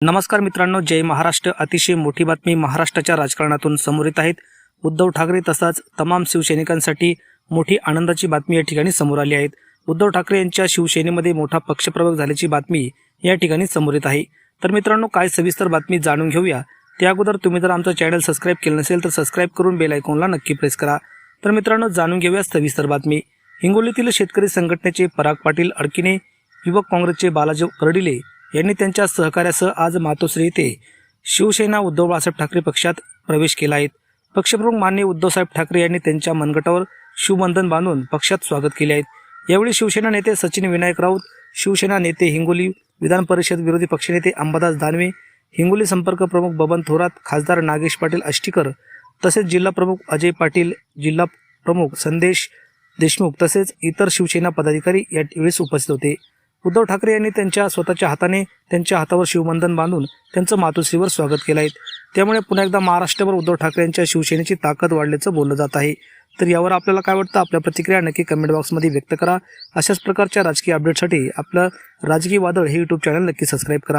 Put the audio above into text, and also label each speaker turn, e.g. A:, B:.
A: नमस्कार मित्रांनो जय महाराष्ट्र. अतिशय मोठी बातमी महाराष्ट्राच्या राजकारणातून समोर येत आहेत. उद्धव ठाकरे तसाच तमाम शिवसैनिकांसाठी मोठी आनंदाची बातमी या ठिकाणी समोर आली आहेत उद्धव ठाकरे यांच्या शिवसेनेमध्ये मोठा पक्षप्रवेश झाल्याची बातमी या ठिकाणी समोर येत आहे. तर मित्रांनो काय सविस्तर बातमी जाणून घेऊया. त्या अगोदर तुम्ही जर आमचं चॅनल सबस्क्राईब केलं नसेल तर सबस्क्राईब करून बेल आयकॉनला नक्की प्रेस करा. तर मित्रांनो जाणून घेऊया सविस्तर बातमी. हिंगोलीतील शेतकरी संघटनेचे पराग पाटील अडकिने युवक काँग्रेसचे बालाजी कर्डिले यांनी त्यांच्या सहकार्यासह आज मातोश्री येथे शिवसेना उद्धव बाळासाहेब ठाकरे पक्षात प्रवेश केला आहे. पक्षप्रमुख मान्य उद्धवसाहेब ठाकरे यांनी त्यांच्या मनगटावर शिवबंधन बांधून पक्षात स्वागत केले आहे. यावेळी शिवसेना नेते सचिन विनायक राऊत शिवसेना नेते हिंगोली विधान परिषद विरोधी पक्षनेते अंबादास दानवे हिंगोली संपर्क प्रमुख बबन थोरात खासदार नागेश पाटील आष्टीकर तसेच जिल्हा प्रमुख अजय पाटील जिल्हा प्रमुख संदेश देशमुख तसेच इतर शिवसेना पदाधिकारी यावेळेस उपस्थित होते. उद्धव ठाकरे यांनी त्यांच्या स्वतःच्या हाताने त्यांच्या हातावर शिवबंधन बांधून त्यांचं मातोश्रीवर स्वागत केलं आहे. त्यामुळे पुन्हा एकदा महाराष्ट्रभर उद्धव ठाकरे यांच्या शिवसेनेची ताकद वाढल्याचं बोललं जात आहे. तर यावर आपल्याला काय वाटतं? आपल्या प्रतिक्रिया नक्की कमेंट बॉक्समध्ये व्यक्त करा. अशाच प्रकारच्या राजकीय अपडेटसाठी आपलं राजकीय वादळ हे यूट्यूब चॅनल नक्की सबस्क्राईब करा.